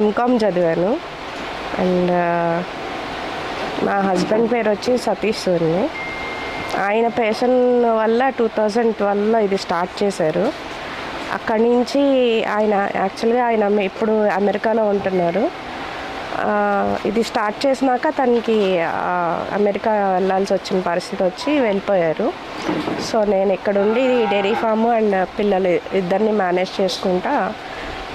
MCom చదివాను. And మా husband పేరు వచ్చి సతీష్ సూర్ని ఆయన పేషన్ వల్ల టూ థౌజండ్ ట్వెల్వ్లో ఇది స్టార్ట్ చేశారు. అక్కడి నుంచి ఆయన యాక్చువల్గా ఆయన ఇప్పుడు అమెరికాలో ఉంటున్నారు. ఇది స్టార్ట్ చేసినాక తనకి అమెరికా వెళ్ళాల్సి వచ్చిన పరిస్థితి వచ్చి వెళ్ళిపోయారు. సో నేను ఇక్కడ ఉండి డైరీ ఫామ్ అండ్ పిల్లలు ఇద్దరిని మేనేజ్ చేసుకుంటా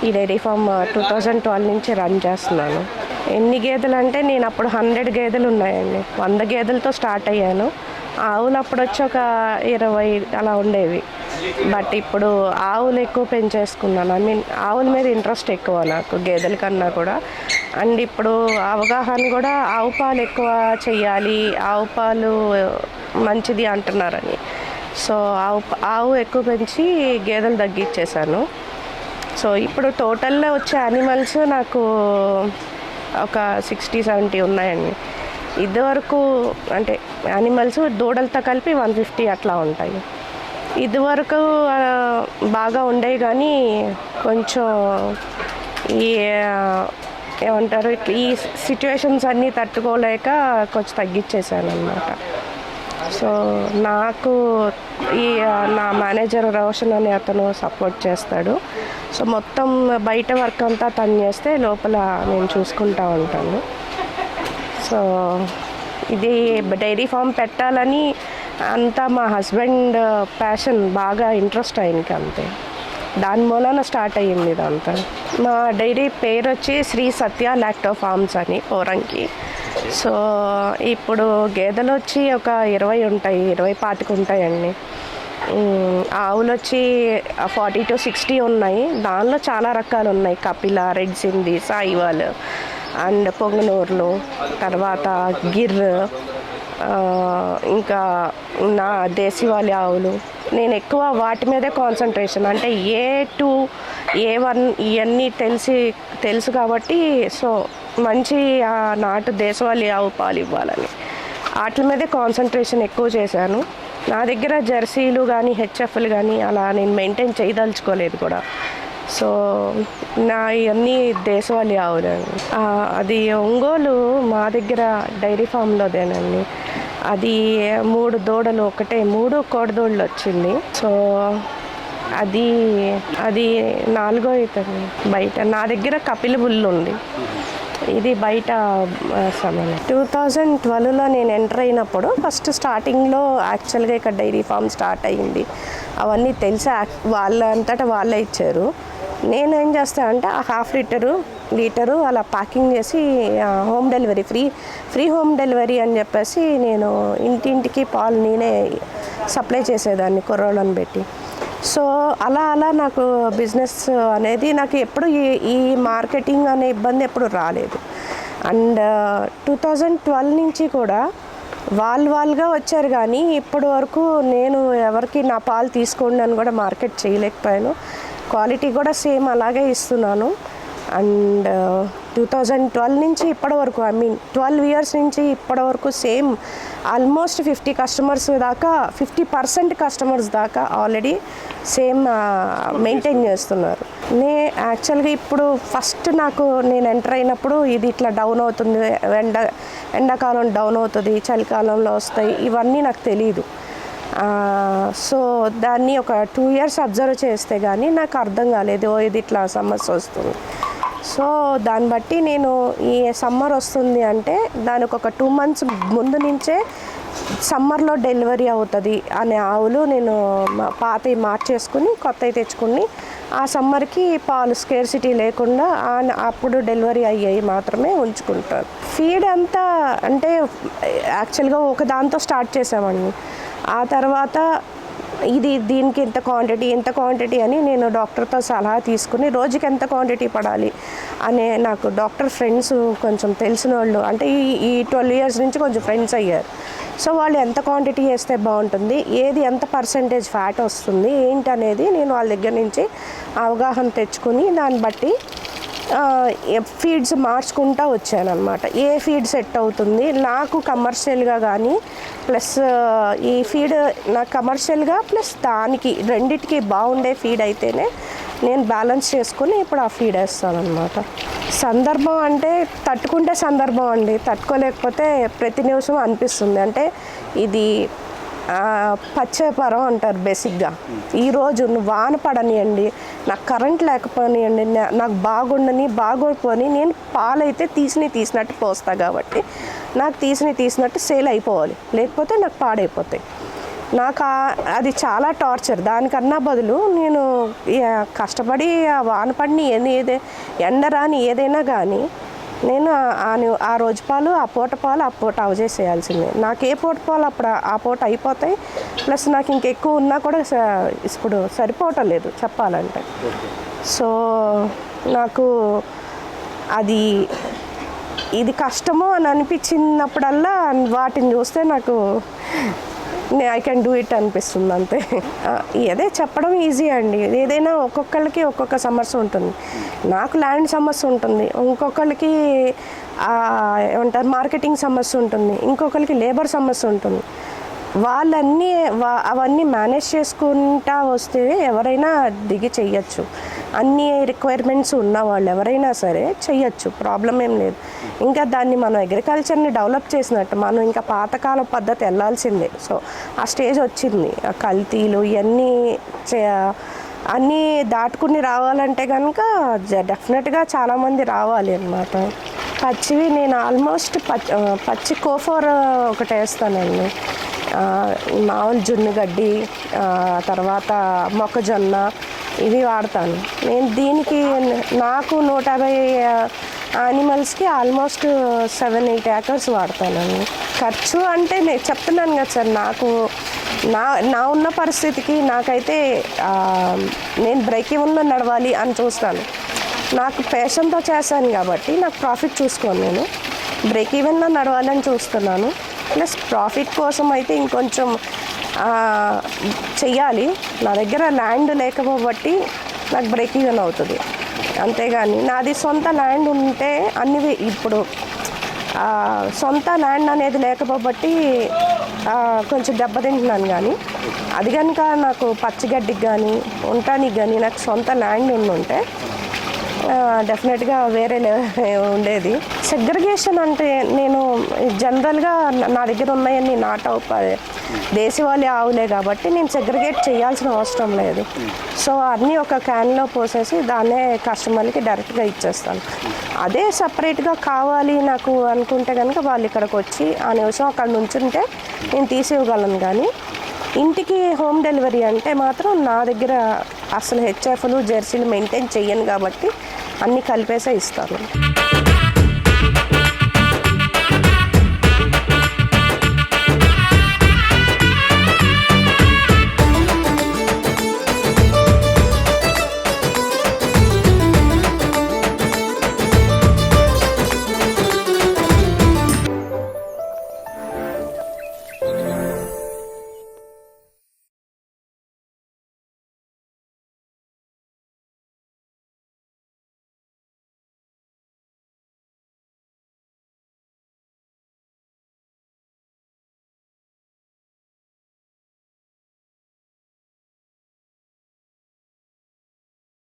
ఈ dairy farm two thousand twelve నుంచి రన్ చేస్తున్నాను. ఎన్ని గేదెలు అంటే నేను అప్పుడు హండ్రెడ్ గేదెలు ఉన్నాయండి. వంద గేదెలతో స్టార్ట్ అయ్యాను. ఆవులు అప్పుడు వచ్చి ఒక ఇరవై అలా ఉండేవి. బట్ ఇప్పుడు ఆవులు ఎక్కువ పెంచేసుకున్నాను. ఐ మీన్ ఆవుల మీద ఇంట్రెస్ట్ ఎక్కువ నాకు గేదెల కన్నా కూడా. అండ్ ఇప్పుడు అవగాహన కూడా ఆవు పాలు ఎక్కువ చేయాలి ఆవు పాలు మంచిది అంటున్నారని. సో ఆవు ఆవు ఎక్కువ పెంచి గేదెలు తగ్గిచ్చేసాను సో ఇప్పుడు టోటల్లో వచ్చే యానిమల్స్ నాకు ఒక సిక్స్టీ సెవెంటీ ఉన్నాయండి. ఇదివరకు అంటే యానిమల్స్ దూడలతో కలిపి వన్ ఫిఫ్టీ అట్లా ఉంటాయి. ఇదివరకు బాగా ఉండేవి కానీ కొంచెం ఈ ఏమంటారు ఈ సిచ్యువేషన్స్ అన్నీ తట్టుకోలేక కొంచెం తగ్గించేసాను అనమాట సో నాకు ఈ నా మేనేజర్ రోషన్ అనే అతను సపోర్ట్ చేస్తాడు. సో మొత్తం బయట వర్క్ అంతా తను చేస్తే లోపల నేను చూసుకుంటా ఉంటాను. సో ఇది డైరీ ఫామ్ పెట్టాలని అంతా మా హస్బెండ్ ప్యాషన్ బాగా ఇంట్రెస్ట్ ఆయనకి అంతే. దాని మూలన స్టార్ట్ అయ్యింది ఇదంతా. మా డైరీ పేరు వచ్చి శ్రీ సత్య లాక్టో ఫార్మ్స్ అని పోరంకి సో ఇప్పుడు గేదెలు వచ్చి ఒక ఇరవై ఉంటాయి ఇరవై పాతిక ఉంటాయండి ఆవులు వచ్చి ఫార్టీ టు సిక్స్టీ ఉన్నాయి. దానిలో చాలా రకాలు ఉన్నాయి కపిల రెడ్ సింధి సాయివాల్ అండ్ పొంగనూరులు తర్వాత గిర్ ఇంకా నా దేశీవాలి ఆవులు. నేను ఎక్కువ వాటి మీదే కాన్సన్ట్రేషన్. అంటే ఏ టూ ఏ వన్ ఇవన్నీ తెలిసి తెలుసు కాబట్టి సో మంచి ఆ, నాటు దేశవాళీ ఆవు పాలు ఇవ్వాలని. వాటి మీదే కాన్సన్ట్రేషన్ ఎక్కువ చేశాను. నా దగ్గర జెర్సీలు కానీ హెచ్ఎఫ్లు కానీ అలా నేను మెయింటైన్ చేయదలుచుకోలేదు కూడా. సో నా ఇవన్నీ దేశవాళీ ఆవులండి అది ఒంగోలు మా దగ్గర డైరీ ఫామ్లోదేనండి. అది మూడు దూడలు ఒకటే మూడు కోడదూడలు వచ్చింది. సో అది అది నాలుగో అవుతుంది బయట. నా దగ్గర కపిల బుల్లు ఉంది ఇది బయట సమయం. టూ థౌజండ్ ట్వెల్వ్లో నేను ఎంటర్ అయినప్పుడు ఫస్ట్ స్టార్టింగ్లో యాక్చువల్గా ఇక్కడ డైరీ ఫామ్ స్టార్ట్ అయ్యింది. అవన్నీ తెలిసి యాక్- వాళ్ళ అంతటా వాళ్ళే ఇచ్చారు. నేను ఏం చేస్తాను అంటే ఆ హాఫ్ లీటరు లీటరు అలా ప్యాకింగ్ చేసి home delivery free free home delivery అని చెప్పేసి నేను ఇంటింటికి పాలు నేనే సప్లై చేసేదాన్ని కుర్రోళ్ళని పెట్టి. సో అలా అలా నాకు బిజినెస్ అనేది నాకు ఎప్పుడు ఈ ఈ మార్కెటింగ్ అనే ఇబ్బంది ఎప్పుడు రాలేదు. అండ్ టూ థౌజండ్ ట్వెల్వ్ నుంచి కూడా వాళ్ళు వాళ్ళుగా వచ్చారు కానీ ఇప్పటి వరకు నేను ఎవరికి నా పాలు తీసుకోండి అని కూడా మార్కెట్ చేయలేకపోయాను. క్వాలిటీ కూడా సేమ్ అలాగే ఇస్తున్నాను. అండ్ టూ థౌజండ్ ట్వెల్వ్ నుంచి ఇప్పటి వరకు ఐ మీన్ ట్వెల్వ్ ఇయర్స్ నుంచి ఇప్పటి వరకు సేమ్ ఆల్మోస్ట్ ఫిఫ్టీ కస్టమర్స్ దాకా ఫిఫ్టీ పర్సెంట్ కస్టమర్స్ దాకా ఆల్రెడీ సేమ్ మెయింటైన్ చేస్తున్నారు. నే యాక్చువల్గా ఇప్పుడు ఫస్ట్ నాకు నేను ఎంటర్ అయినప్పుడు ఇది ఇట్లా డౌన్ అవుతుంది ఎండ ఎండాకాలం డౌన్ అవుతుంది చలికాలంలో వస్తాయి ఇవన్నీ నాకు తెలియదు సో దాన్ని ఒక టూ ఇయర్స్ అబ్జర్వ్ చేస్తే కానీ నాకు అర్థం కాలేదు ఓ ఇది ఇట్లా సమస్య వస్తుంది. సో దాన్ని బట్టి నేను ఈ సమ్మర్ వస్తుంది అంటే దానికి ఒక టూ మంత్స్ ముందు నుంచే సమ్మర్లో డెలివరీ అవుతుంది అనే ఆవులు నేను పాతవి మార్చేసుకుని కొత్తవి తెచ్చుకుని ఆ సమ్మర్కి పాలు స్కేర్సిటీ లేకుండా అప్పుడు డెలివరీ అయ్యాయి మాత్రమే ఉంచుకుంటాను. ఫీడ్ అంతా అంటే యాక్చువల్గా ఒక దాంతో స్టార్ట్ చేసామండి. ఆ తర్వాత ఇది దీనికి ఇంత క్వాంటిటీ ఇంత క్వాంటిటీ అని నేను డాక్టర్తో సలహా తీసుకుని రోజుకి ఎంత క్వాంటిటీ పడాలి అనే నాకు డాక్టర్ ఫ్రెండ్స్ కొంచెం తెలిసిన వాళ్ళు అంటే ఈ ఈ ట్వెల్వ్ ఇయర్స్ నుంచి కొంచెం ఫ్రెండ్స్ అయ్యారు. సో వాళ్ళు ఎంత క్వాంటిటీ వేస్తే బాగుంటుంది ఏది ఎంత పర్సంటేజ్ ఫ్యాట్ వస్తుంది ఏంటనేది నేను వాళ్ళ దగ్గర నుంచి అవగాహన తెచ్చుకుని దాన్ని బట్టి ఫీడ్స్ మార్చుకుంటూ వచ్చానమాట ఏ ఫీడ్ సెట్ అవుతుంది నాకు కమర్షియల్గా కానీ ప్లస్ ఈ ఫీడ్ నాకు కమర్షియల్గా ప్లస్ దానికి రెండిటికి బాగుండే ఫీడ్ అయితేనే నేను బ్యాలెన్స్ చేసుకుని ఇప్పుడు ఆ ఫీడ్ వేస్తాను సందర్భం అంటే తట్టుకుంటే సందర్భం అండి. తట్టుకోలేకపోతే ప్రతి నిమిషం అనిపిస్తుంది. అంటే ఇది పచ్చేపరం అంటారు బేసిక్గా. ఈరోజు వాన పడనియండి నాకు కరెంట్ లేకపోనియండి నాకు బాగుండని బాగోకపోని నేను పాలైతే తీసిని తీసినట్టు పోస్తా కాబట్టి నాకు తీసిని తీసినట్టు సేల్ అయిపోవాలి. లేకపోతే నాకు పాడైపోతాయి. నాకు అది చాలా టార్చర్. దానికన్నా బదులు నేను కష్టపడి ఆ వాన పడిని ఏది ఎండరాని ఏదైనా కానీ నేను ఆ- ఆ రోజు పాలు ఆ పూట పాలు ఆ పూట అవజేసేయాల్సిందే నాకు ఏ పూట పాలు అప్పుడు ఆ- పూట అయిపోతాయి. ప్లస్ నాకు ఇంకెక్కువ ఉన్నా కూడా స- ఇప్పుడు సరిపోవటం లేదు చెప్పాలంటే. సో నాకు అది ఇది కష్టమో అని అనిపించినప్పుడల్లా వాటిని చూస్తే నాకు ఐ కెన్ డూ ఇట్ అనిపిస్తుంది అంతే. అదే చెప్పడం ఈజీ అండి. ఏదైనా ఒక్కొక్కరికి ఒక్కొక్క సమస్య ఉంటుంది. నాకు ల్యాండ్ సమస్య ఉంటుంది. ఇంకొకరికి ఏమంటారు మార్కెటింగ్ సమస్య ఉంటుంది. ఇంకొకరికి లేబర్ సమస్య ఉంటుంది. వాళ్ళన్నీ వా- అవన్నీ మేనేజ్ చేసుకుంటా వస్తే ఎవరైనా దిగి చెయ్యొచ్చు. అన్ని రిక్వైర్మెంట్స్ ఉన్న వాళ్ళు ఎవరైనా సరే చేయొచ్చు ప్రాబ్లం ఏం లేదు. ఇంకా దాన్ని మనం అగ్రికల్చర్ని డెవలప్ చేసినట్టు మనం ఇంకా పాతకాల పద్ధతి వెళ్ళాల్సిందే. సో ఆ స్టేజ్ వచ్చింది. ఆ కల్తీలు ఇవన్నీ చే- అన్నీ దాటుకుని రావాలంటే కనుక డెఫినెట్గా చాలామంది రావాలి అన్నమాట. పచ్చివి నేను ఆల్మోస్ట్ పచ్చి పచ్చి కోఫోర్ ఒకటి వేస్తానండి. మామూలు జున్ను గడ్డి తర్వాత మొక్కజొన్న ఇవి వాడతాను. నేను దీనికి నాకు నూట యాభై యానిమల్స్కి ఆల్మోస్ట్ సెవెన్ ఎయిట్ ఏకర్స్ వాడతానండి ఖర్చు అంటే నేను చెప్తున్నాను కదా సార్ నాకు నా నా ఉన్న పరిస్థితికి నాకైతే నేను బ్రేక్ ఈవెన్లో నడవాలి అని చూస్తాను. నాకు పేషన్తో చేశాను కాబట్టి నాకు ప్రాఫిట్ చూసుకోను నేను. బ్రేక్ ఈవెన్లో నడవాలని చూస్తున్నాను. ప్లస్ ప్రాఫిట్ కోసం అయితే ఇంకొంచెం చెయ్యాలి. నా దగ్గర ల్యాండ్ లేకపోబట్టి నాకు బ్రేక్ ఈవెన్ అవుతుంది. అంతేగాని నాది సొంత ల్యాండ్ ఉంటే అన్ని ఇప్పుడు సొంత ల్యాండ్ అనేది లేకపోబట్టి కొంచెం దెబ్బతింటున్నాను కానీ అది కనుక నాకు పచ్చిగడ్డికి కానీ ఉండటానికి కానీ నాకు సొంత ల్యాండ్ ఉండుంటే డెఫినెట్గా వేరే లెవెల్ ఉండేది. సెగ్రిగేషన్ అంటే నేను జనరల్గా నా దగ్గర ఉన్నాయన్నీ నాటవు దేశవాళీ ఆవులే కాబట్టి నేను సెగ్రిగేట్ చేయాల్సిన అవసరం లేదు. సో అన్నీ ఒక క్యాన్లో పోసేసి దాన్నే కస్టమర్కి డైరెక్ట్గా ఇచ్చేస్తాను. అదే సపరేట్గా కావాలి నాకు అనుకుంటే కనుక వాళ్ళు ఇక్కడికి వచ్చి ఆ నిమిషం అక్కడ నుంచుంటే నేను తీసి ఇవ్వగలను కానీ ఇంటికి హోమ్ డెలివరీ అంటే మాత్రం నా దగ్గర అసలు హెచ్ఎఫ్లు జెర్సీలు మెయింటైన్ చేయను కాబట్టి అన్నీ కలిపేసే ఇస్తాను.